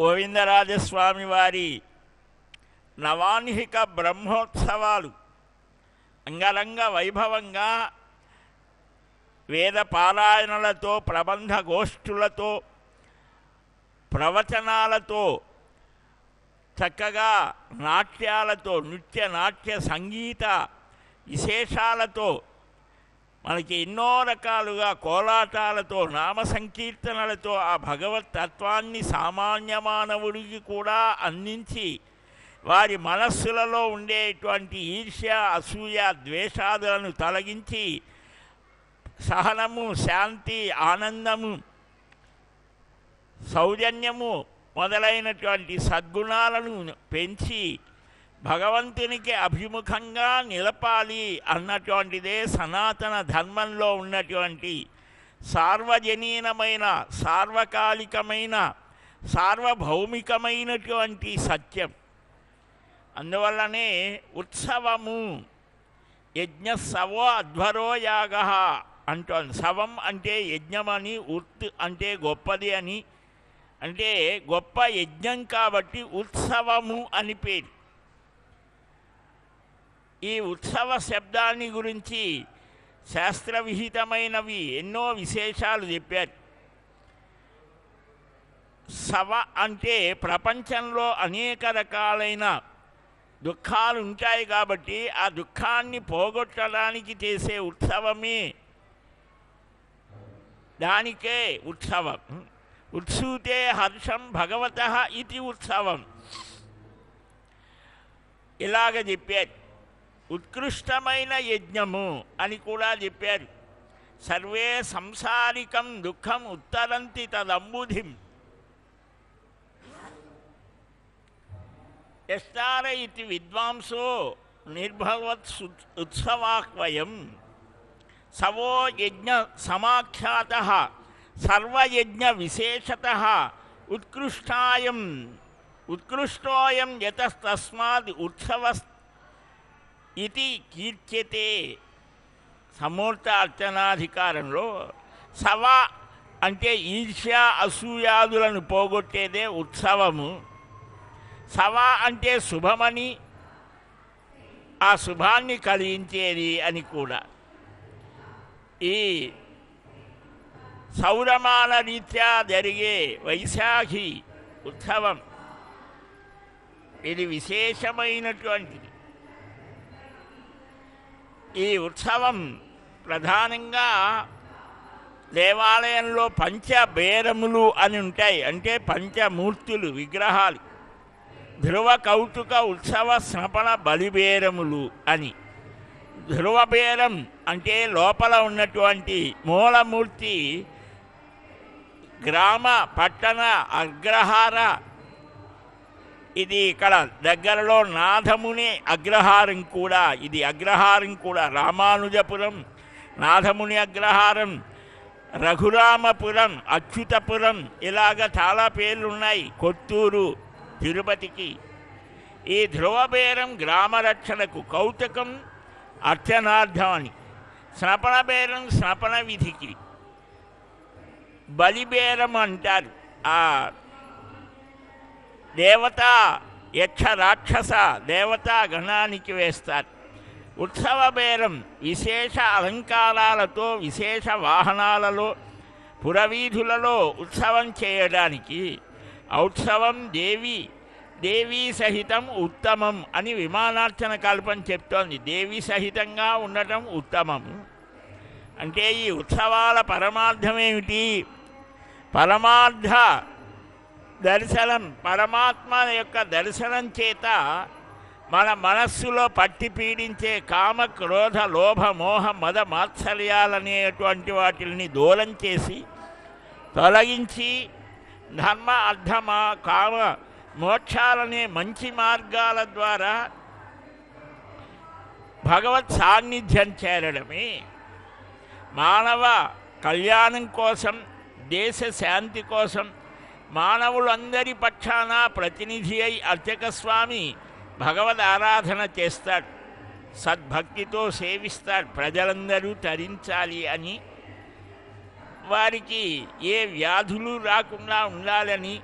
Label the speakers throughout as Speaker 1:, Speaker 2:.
Speaker 1: గోవిందరాజస్వామి వారి నవాన్హిక బ్రహ్మోత్సవాలు. అంగరంగ వైభవంగా వేద పారాయణలతో ప్రబంధ గోష్ఠులతో ప్రవచనాలతో చక్కగా నాట్యాలతో నృత్య నాట్య సంగీత విశేషాలతో మనకి ఎన్నో రకాలుగా కోలాటాలతో నామ సంకీర్తనలతో ఆ భగవత్ తత్వాన్ని సామాన్య మానవుడికి కూడా అందించి వారి మనస్సులలో ఉండేటువంటి ఈర్ష్య అసూయ ద్వేషాదులను తొలగించి సహనము శాంతి ఆనందము సౌజన్యము మొదలైనటువంటి సద్గుణాలను పెంచి భగవంతునికి అభిముఖంగా నిలపాలి అన్నటువంటిదే సనాతన ధర్మంలో ఉన్నటువంటి సార్వజనీనమైన సార్వకాలికమైన సార్వభౌమికమైనటువంటి సత్యం. అందువల్లనే ఉత్సవము యజ్ఞ సవో అధ్వరో యాగ అంటోంది. సవం అంటే యజ్ఞమని ఉత్ అంటే గొప్పది అని. అంటే గొప్ప యజ్ఞం కాబట్టి ఉత్సవము అని పేరు. ఈ ఉత్సవ శబ్దాన్ని గురించి శాస్త్రవిహితమైనవి ఎన్నో విశేషాలు చెప్పారు. సవ అంటే ప్రపంచంలో అనేక రకాలైన దుఃఖాలు ఉంటాయి కాబట్టి ఆ దుఃఖాన్ని పోగొట్టడానికి చేసే ఉత్సవమే దానికే ఉత్సవం. ఉత్సూతే హర్షం భగవత ఇది ఉత్సవం. ఇలాగ చెప్పారు. ఉత్కృష్టమైన యజ్ఞము అని కూడా చెప్పారు. సర్వే సంసారికం దుఃఖం ఉత్తరంతి తదంబుధిం. ఎస్తార ఇది విద్వాంసో నిర్భవత్ సు- ఉత్సవాక్వయం సవో యజ్ఞ సమాఖ్యాత సర్వయజ్ఞ విశేషత ఉత్కృష్టాయం ఉత్కృష్టోయం యతస్తస్మాత్ ఉత్సవస్ ఇది కీర్త్యతే సమూర్త అర్చనాధికారంలో సవ అంటే ఈర్ష్య అసూయాదులను పోగొట్టేదే ఉత్సవము. సవా అంటే శుభమని ఆ శుభాన్ని కలిగించేది అని కూడా. ఈ సౌరమాన రీత్యా జరిగే వైశాఖి ఉత్సవం. ఇది విశేషమైనటువంటిది. ఈ ఉత్సవం ప్రధానంగా దేవాలయంలో పంచబేరములు అని ఉంటాయి. అంటే పంచమూర్తులు విగ్రహాలు. ధ్రువ కౌతుక ఉత్సవ స్నపన బలిబేరములు అని. ధ్రువబేరం అంటే లోపల ఉన్నటువంటి మూలమూర్తి గ్రామ పట్టణ అగ్రహార ఇది ఇక్కడ దగ్గరలో నాథముని అగ్రహారం కూడా ఇది అగ్రహారం కూడా రామానుజపురం నాథముని అగ్రహారం రఘురామపురం అచ్యుతపురం ఇలాగ చాలా పేర్లు ఉన్నాయి కొత్తూరు తిరుపతికి. ఈ ధ్రువబేరం గ్రామరక్షణకు కౌతకం అర్చనార్థం అని. స్నపన బేరం స్నపన విధికి బలిబేరం అంటారు. ఆ దేవత యక్ష రాక్షస దేవతా గణానికి వేస్తారు. ఉత్సవ బేరం విశేష అలంకారాలతో విశేష వాహనాలలో పురవీధులలో ఉత్సవం చేయడానికి ఔత్సవం దేవి దేవీ సహితం ఉత్తమం అని విమానార్చన కల్పన చెప్తోంది. దేవి సహితంగా ఉండటం ఉత్తమం. అంటే ఈ ఉత్సవాల పరమార్థమేమిటి పరమార్థ దర్శనం పరమాత్మ యొక్క దర్శనం చేత మన మనస్సులో పట్టి పీడించే కామ క్రోధ లోభ మోహ మద మాత్సర్యాలనేటువంటి వాటిని దూరం చేసి తొలగించి ధర్మ అర్థమ కామ మోక్షాలనే మంచి మార్గాల ద్వారా భగవత్ సాన్నిధ్యం చేరడమే. మానవ కళ్యాణం కోసం దేశ శాంతి కోసం మానవులందరి పక్షాన ప్రతినిధి అయి అర్చక స్వామి భగవద్ ఆరాధన చేస్తాడు. సద్భక్తితో సేవిస్తాడు. ప్రజలందరూ తరించాలి అని. వారికి ఏ వ్యాధులు రాకుండా ఉండాలని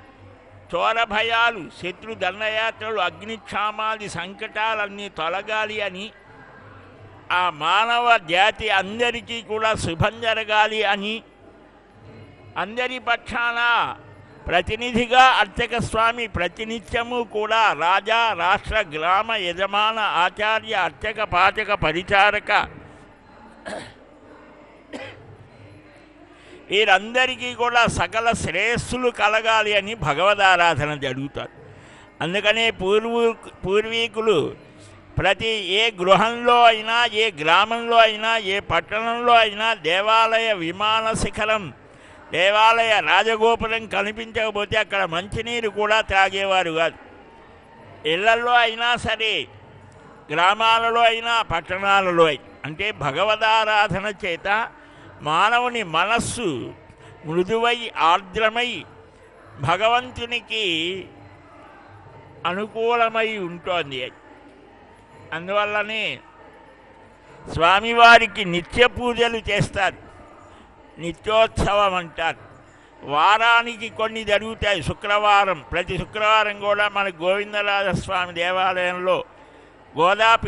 Speaker 1: చోర భయాలు శత్రు దండయాత్రలు అగ్నిక్షామాది సంకటాలన్నీ తొలగాలి అని. ఆ మానవ జాతి అందరికీ కూడా శుభం జరగాలి అని. అందరి పక్షాన ప్రతినిధిగా అర్చక స్వామి ప్రతినిత్యము కూడా రాజా రాష్ట్ర గ్రామ యజమాన ఆచార్య అర్చక పాచక పరిచారక. వీరందరికీ కూడా సకల శ్రేయస్సులు కలగాలి అని భగవదారాధన జరుగుతారు. అందుకనే పూర్వ పూర్వీకులు ప్రతి ఏ గృహంలో అయినా ఏ గ్రామంలో అయినా ఏ పట్టణంలో అయినా దేవాలయ విమాన శిఖరం దేవాలయ రాజగోపురం కనిపించకపోతే అక్కడ మంచినీరు కూడా త్రాగేవారు కాదు. ఇళ్ళలో అయినా సరే గ్రామాలలో అయినా పట్టణాలలో అంటే భగవదారాధన చేత మానవుని మనస్సు మృదువై ఆర్ద్రమై భగవంతునికి అనుకూలమై ఉంటుంది. అందువల్లనే స్వామివారికి నిత్య పూజలు చేస్తారు. నిత్యోత్సవం అంటారు. వారానికి కొన్ని జరుగుతాయి. శుక్రవారం ప్రతి శుక్రవారం కూడా మన గోవిందరాజస్వామి దేవాలయంలో గోదా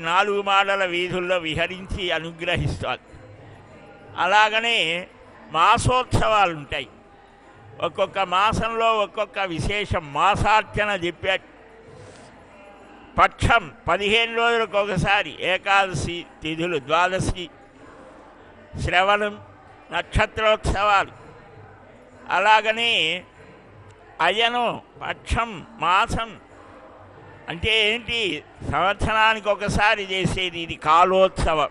Speaker 1: నాలుగు మాడల వీధుల్లో విహరించి అనుగ్రహిస్తారు. అలాగనే మాసోత్సవాలు ఉంటాయి. ఒక్కొక్క మాసంలో ఒక్కొక్క విశేషం. మాసార్చన చెప్పాడు పక్షం పదిహేను రోజులకు ఒకసారి. ఏకాదశి తిథులు ద్వాదశి శ్రవణం నక్షత్రోత్సవాలు. అలాగనే అయను పక్షం మాసం అంటే ఏంటి? సంవత్సరానికి ఒకసారి చేసేది ఇది కాలోత్సవం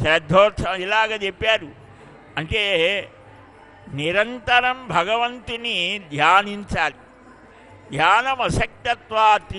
Speaker 1: శ్రద్ధోత్సవం ఇలాగ చెప్పారు. అంటే నిరంతరం భగవంతుని ధ్యానించాలి. ధ్యానం అసక్తత్వాత్